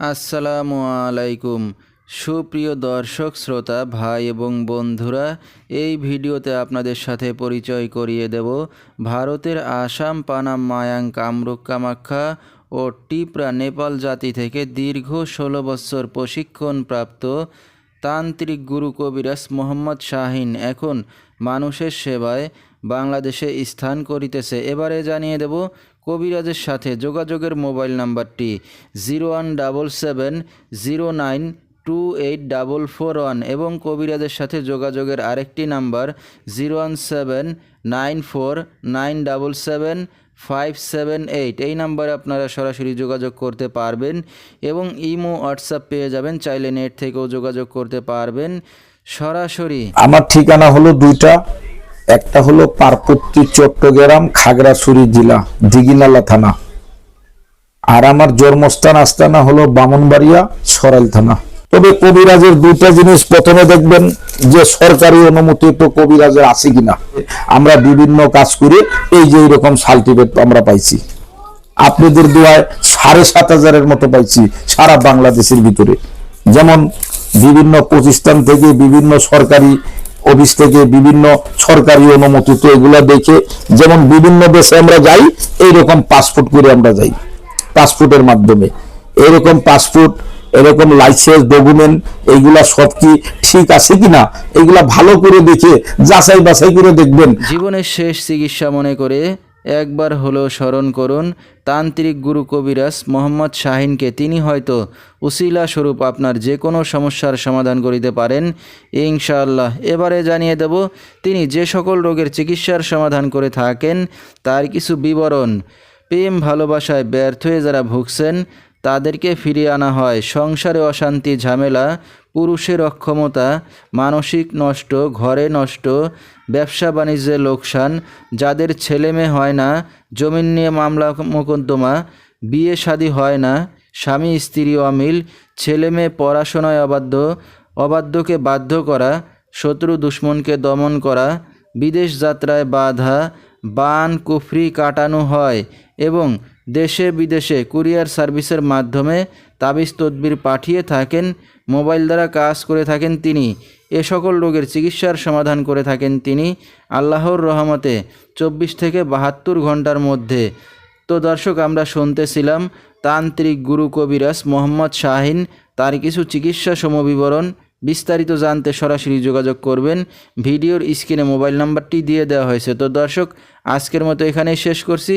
আসসালামু আলাইকুম। সুপ্রিয় দর্শক, শ্রোতা, ভাই এবং বন্ধুরা, এই ভিডিওতে আপনাদের সাথে পরিচয় করিয়ে দেব ভারতের আসাম, পানাম, মায়াং, কামরূপ, কামাখ্যা ও টিপরা নেপাল জাতি থেকে দীর্ঘ ষোলো বছর প্রশিক্ষণপ্রাপ্ত তান্ত্রিক গুরু কবিরাজ মোহাম্মদ শাহিন এখন মানুষের সেবায় বাংলাদেশে স্থান করিতেছে। এবারে জানিয়ে দেব কবিরাজের সাথে যোগাযোগের মোবাইল নাম্বারটি zero one double seven zero nine two eight double four one এবং কবিরাজের সাথে যোগাযোগের আরেকটি number zero one seven nine four nine double seven five seven eight. এই নাম্বারে আপনারা সরাসরি যোগাযোগ করতে পারবেন এবং ইমো, হোয়াটসঅ্যাপ পেয়ে যাবেন। চাইলে নেট থেকেও যোগাযোগ করতে পারবেন। সরাসরি আমার ঠিকানা হলো দুইটা একটা হলো পার্বতী, চট্টগ্রাম, খাগড়াছড়ি জেলা, দিঘিনালা থানা। আর আমার জন্মস্থান আস্তানা হলো বামনবাড়িয়া, সরাইল থানা। তবে কবিরাজের দুইটা জিনিস প্রথমে দেখবেন যে সরকারি অনুমতি তো কবিরাজের আছে কিনা। আমরা বিভিন্ন কাজ করে, এই যে এরকম সার্টিফিকেট আমরা পাইছি। আপনাদের দোয়ায় সাড়ে সাত হাজারের মতো পাইছি সারা বাংলাদেশের ভিতরে। যেমন বিভিন্ন প্রতিষ্ঠান থেকে বিভিন্ন সরকারি অফিস থেকে বিভিন্ন সরকারি অনুমতি তো এগুলো দেখে যেমন বিভিন্ন দেশে আমরা যাই, এইরকম পাসপোর্ট করে আমরা যাই পাসপোর্টের মাধ্যমে। এরকম পাসপোর্ট এরকম লাইসেন্স ডকুমেন্ট এইগুলা সব কি ঠিক আছে কিনা এগুলা ভালো করে দেখে যাচাই বাছাই করে দেখবেন। জীবনের শেষ চিকিৎসা মনে করে একবার হলো স্মরণ করুন, তান্ত্রিক গুরু কবিরাজ মোহাম্মদ শাহিনকে তিনি হয়তো উসিলা স্বরূপ আপনার যে কোনো সমস্যার সমাধান করিতে পারেন। ইনশাআল্লাহ, এবারে জানিয়ে দেব, তিনি যে সকল রোগের চিকিৎসার সমাধান করে থাকেন, তার কিছু বিবরণ। প্রেম ভালোবাসায় ব্যর্থ হয়ে যারা ভুগছেন তাদেরকে ফিরিয়ে আনা হয়। সংসারে অশান্তি, ঝামেলা, পুরুষের অক্ষমতা, মানসিক নষ্ট, ঘরে নষ্ট, ব্যবসা বাণিজ্যে লোকসান, যাদের ছেলে মেয়ে হয় না, জমিন নিয়ে মামলা মোকদ্দমা, বিয়ে শাদী হয় না, স্বামী, স্ত্রী অমিল ছেলে মেয়ে পড়াশোনায় অবাধ্য, অবাধ্যকে বাধ্য করা, শত্রু দুশ্মনকে দমন করা, বিদেশ যাত্রায় বাধা, বান, কুফরি কাটানো হয় এবং দেশে বিদেশে কুরিয়ার সার্ভিসের মাধ্যমে তাবিজ তদবির পাঠিয়ে থাকেন, মোবাইল দ্বারা কাজ করে থাকেন তিনি। এ সকল রোগের চিকিৎসার সমাধান করে থাকেন তিনি আল্লাহর রহমতে চব্বিশ থেকে বাহাত্তর ঘণ্টার মধ্যে। তো দর্শক, আমরা শুনতেছিলাম তান্ত্রিক গুরু কবিরাজ মোহাম্মদ শাহিন তার কিছু চিকিৎসা সমবিবরণ বিস্তারিত জানতে সরাসরি যোগাযোগ করবেন। ভিডিওর স্ক্রিনে মোবাইল নাম্বারটি দিয়ে দেওয়া হয়েছে। তো দর্শক, আজকের মতো এখানেই শেষ করছি।